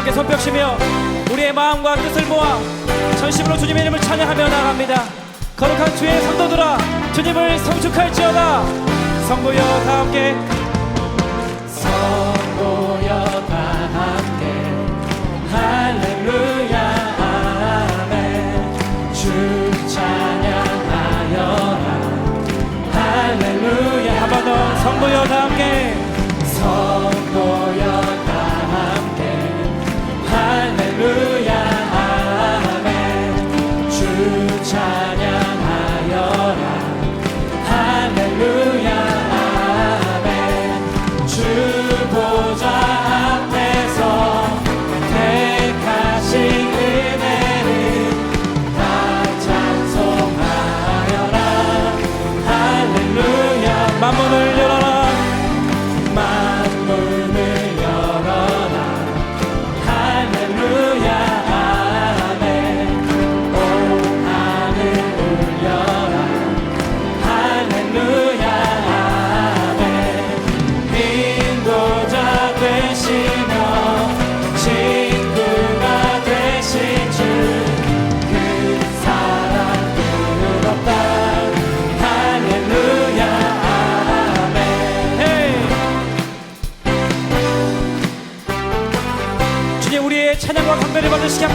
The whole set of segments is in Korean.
함께 손뼉치며 우리의 마음과 뜻을 모아 전심으로 주님의 이름을 찬양하며 나갑니다. 거룩한 주의 성도들아 주님을 성축할지어다. 성부여 다 함께. 성부여 다 함께. 할렐루야 아멘. 주 찬양하여라. 할렐루야. 한 번 더 성부여 다 함께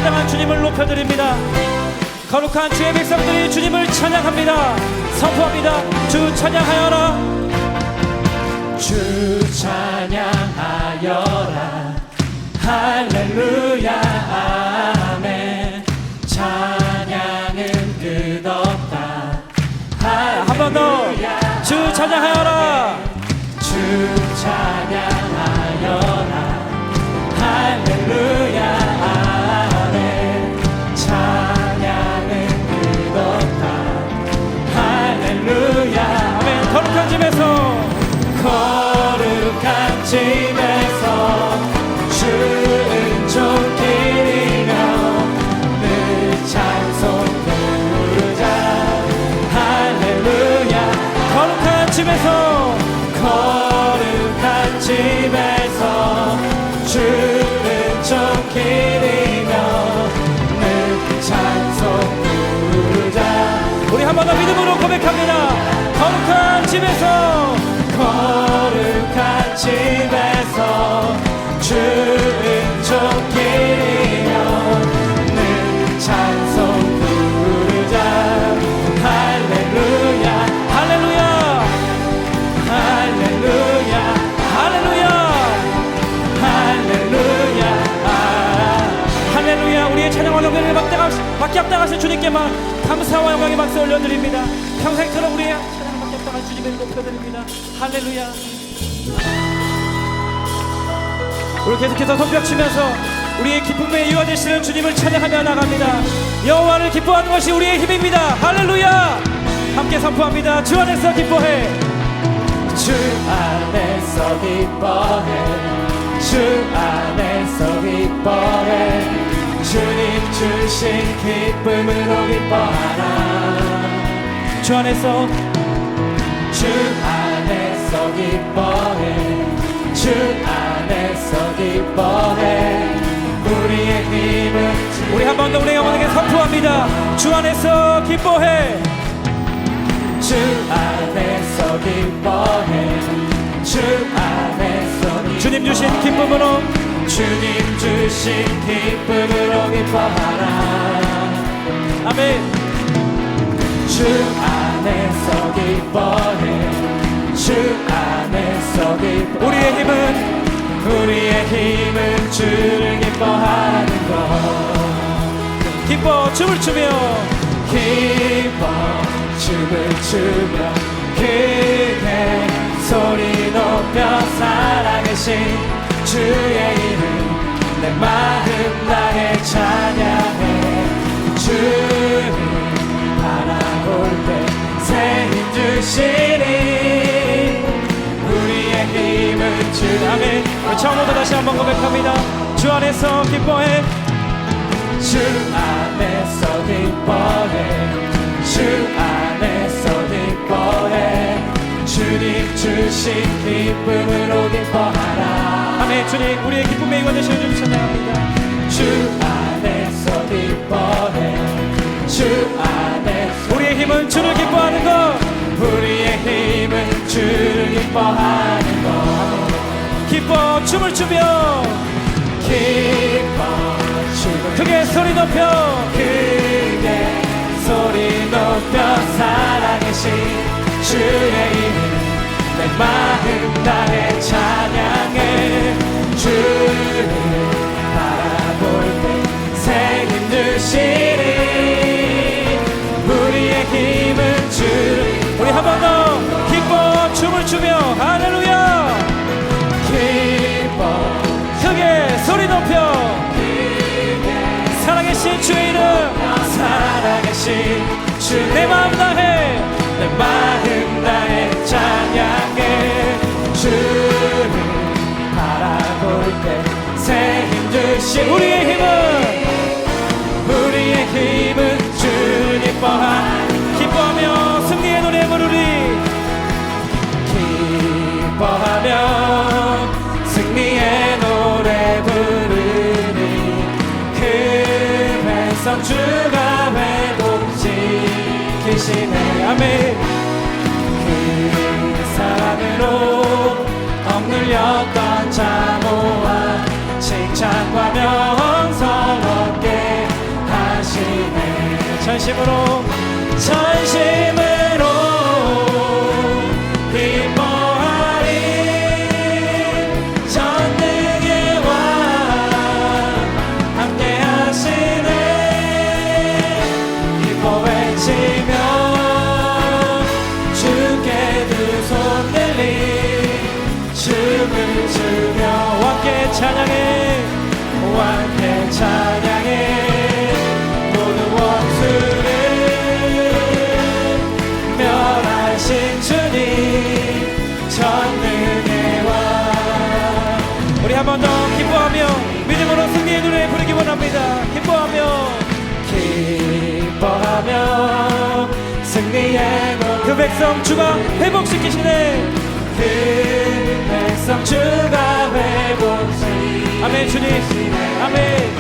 합당한 주님을 높여드립니다. 거룩한 주의 백성들이 주님을 찬양합니다. 선포합니다. 주 찬양하여라. 주 찬양하여라. 할렐루야. 아멘. 찬양은 끝없다. 한 번 더. 주 찬양하여라 믿음으로 고백합니다. 거룩한 집에서 거룩한 집에서 주 은총 기리며 늘 찬송 받게 합당하신 주님께 만 감사와 영광의 박수 올려드립니다. 평생처럼 우리의 찬양을 받게 합당한 주님을 높여드립니다. 할렐루야. 우리 계속해서 손뼉치면서 우리의 기쁨의 이유가 되시는 주님을 찬양하며 나갑니다. 여호와를 기뻐하는 것이 우리의 힘입니다. 할렐루야. 함께 선포합니다. 주 안에서 기뻐해. 주 안에서 기뻐해. 주 안에서 기뻐해 주님 주신 기쁨으로 기뻐하라. 주 안에서 주 안에서 기뻐해. 주 안에서 기뻐해. 우리의 힘은 우리 한 번 더 우리 영원하게 선포합니다. 주 안에서 기뻐해. 주 안에서 기뻐해. 주 안에서 주님 주신 기쁨으로 주님 주신 기쁨으로 기뻐하라. 아멘. 주 안에서 기뻐해. 주 안에서 기뻐. 우리의 힘은 우리의 힘은 주를 기뻐하는 것. 기뻐 춤을 추며. 기뻐 춤을 추며. 크게 소리 높여 살아계신 주의 이름 내 마음 나의 찬양해. 주님 바라볼 때새 힘 주시니 우리의 힘은 주 아멘 우리 처음부터 다시 한번 고백합니다. 주 안에서 기뻐해. 주 안에서 기뻐해. 주 안에서 주님 주신 기쁨으로 기뻐하라. 아멘 주님 우리의 기쁨의 이관 되시는 주 찬양합니다. 주 안에서 기뻐해. 주 안에서 우리의 힘은 주를 기뻐하는 것. 우리의 힘은 주를 기뻐하는 것. 기뻐 춤을 추며. 기뻐 춤을 크게 소리 높여. 크게 소리 높여 살아계신 주의 이름 내 마음 나의 찬양해 주를 바라볼 때새 힘 주시니 우리의 힘은 주를 우리 한 번 더 기뻐 춤을 추며 할렐루야. 기뻐. 크게 소리 높여. 살아계신 주의 이름. 살아계신 주의 내 마음 다해 내 마음 나의 찬양해 주를 바라볼 때새 힘 주신 우리의 힘은 전심으로 전심으 승리의 그 백성 주가 회복시키시네. 그 백성 주가 회복시 아멘 주님. 아멘.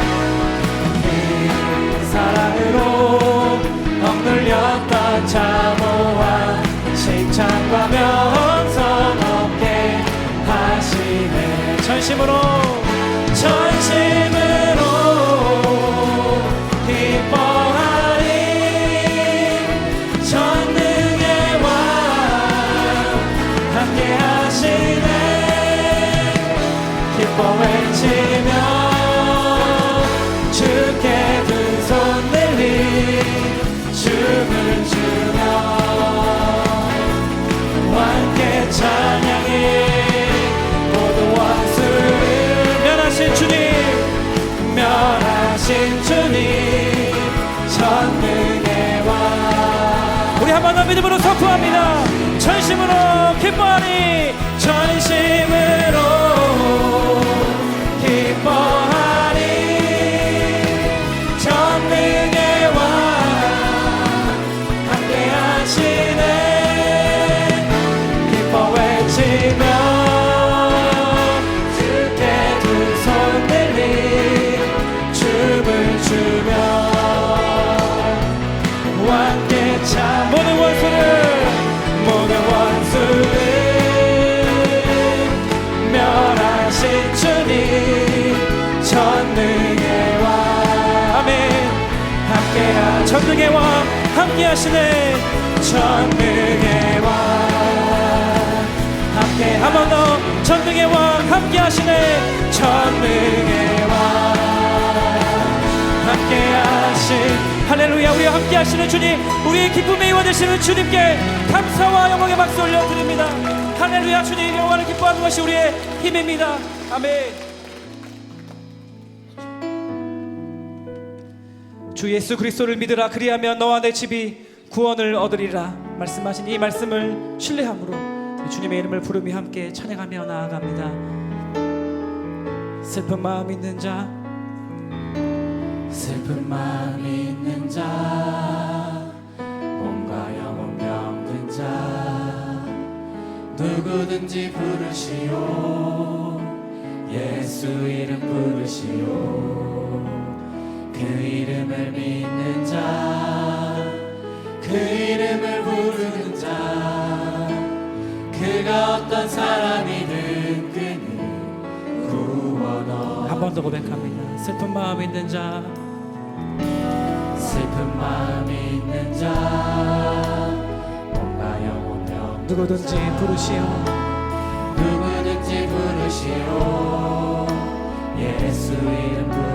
사랑으로 억눌렸던 자모와 칭찬과 명성 얻게 하시네. 전심으로. 전심 믿음으로 선포합니다. 전심으로 기뻐하니 전심으 왕 함께 하시네. 왕 함께 한 번더왕 함께 하시네. 전능의 왕 함께 하신 할렐루야 우리와 함께 하시는 주님 우리의 기쁨의 이와 되시는 주님께 감사와 영광의 박수 올려드립니다. 할렐루야 주님 영광을 기뻐하는 것이 우리의 힘입니다. 아멘 주 예수 그리스도를 믿으라. 그리하면 너와 내 집이 구원을 얻으리라. 말씀하신 이 말씀을 신뢰함으로 주님의 이름을 부르며 함께 찬양하며 나아갑니다. 슬픈 마음 있는 자 슬픈 마음 있는 자 몸과 영혼 병든 자 누구든지 부르시오. 예수 이름 부르시오. 그 이름을 믿는 자 그 이름을 부르는 자 그가 어떤 사람이든 그는 구원어. 한 번 더 고백합니다. 슬픈 마음 있는 자, 슬픈 마음 있는 자 몸과 영혼 명 누구든지 부르시오. 누구든지 부르시오. 예수 이름 부르시오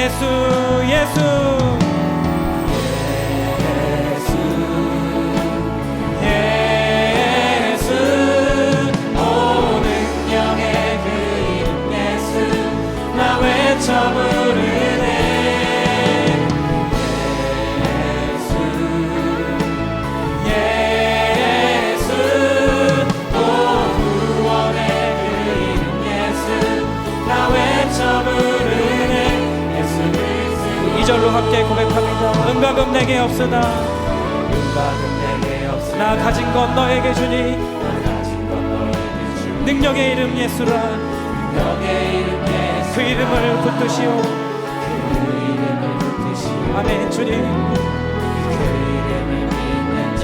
예수, 예수, 내게 없으나 은박은 내게 없으나 나 가진 건 너에게 주니 능력의 이름 예수라. 너의 이름 예수 그 이름을 붙드시오. 그 이름을 붙드시오. 아멘 주님. 그 이름을 믿는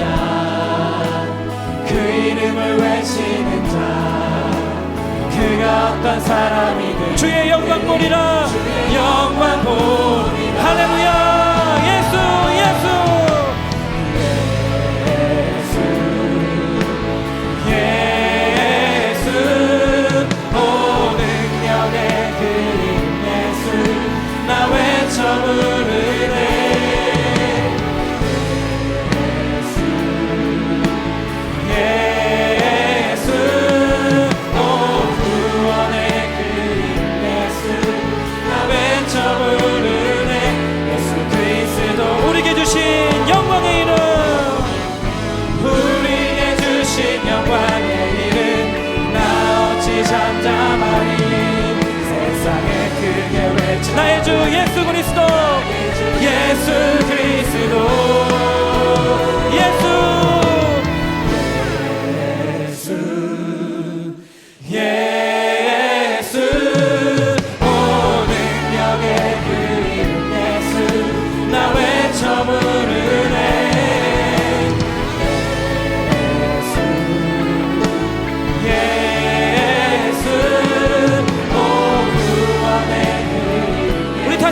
자그 이름을 외치는 자. 그가 어떤 사람이든 주의 영광 보리라. 영광 보리라. 할렐루야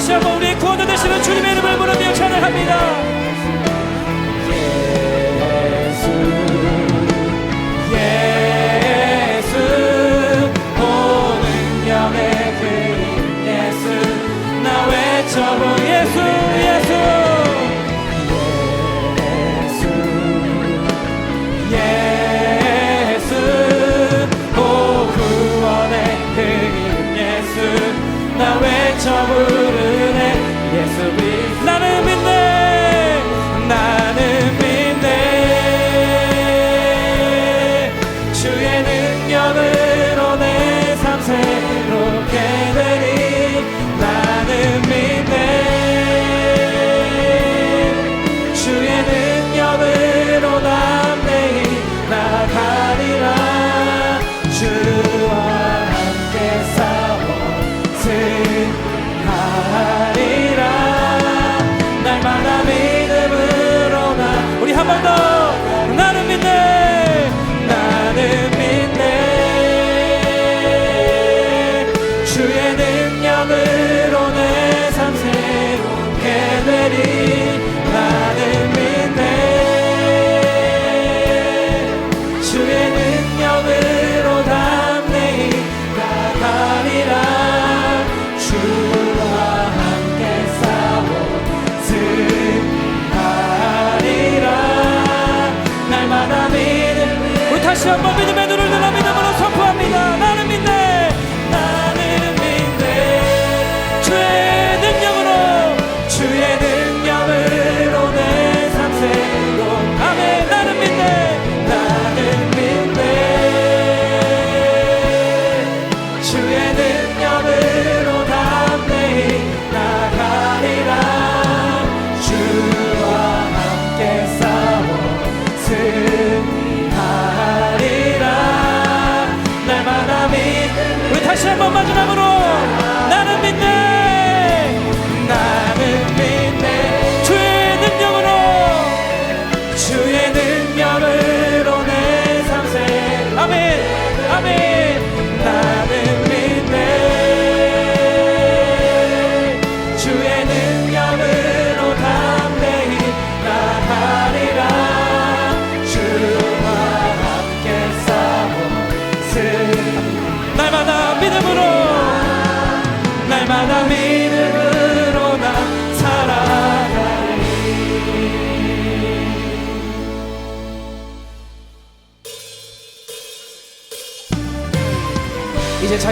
다시 한번 우리의 구원자 되시는 주님의 이름을 부르며 찬양합니다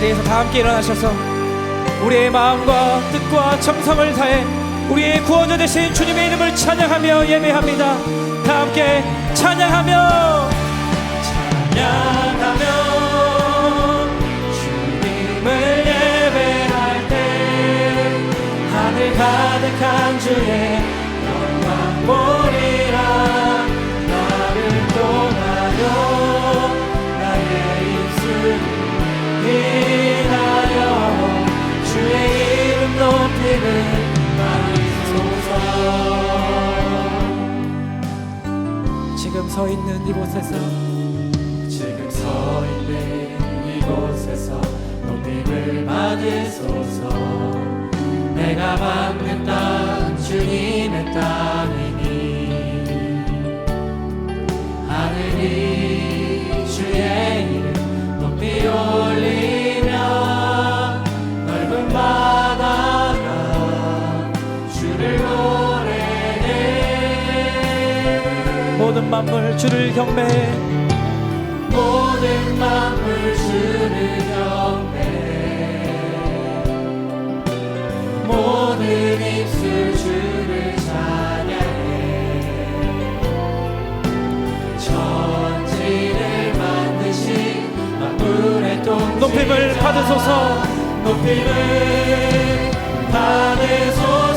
자리에서 다 함께 일어나셔서 우리의 마음과 뜻과 정성을 다해 우리의 구원자 되신 주님의 이름을 찬양하며 예배합니다. 다 함께 찬양하며 찬양하며 주님을 예배할 때 하늘 가득한 주의 만물 주를 경배. 모든 만물 주를 경배. 모든 입술 주를 찬양해. 천지를 만드신 만물의 동 높임을 받으소서. 높임을 받으소서.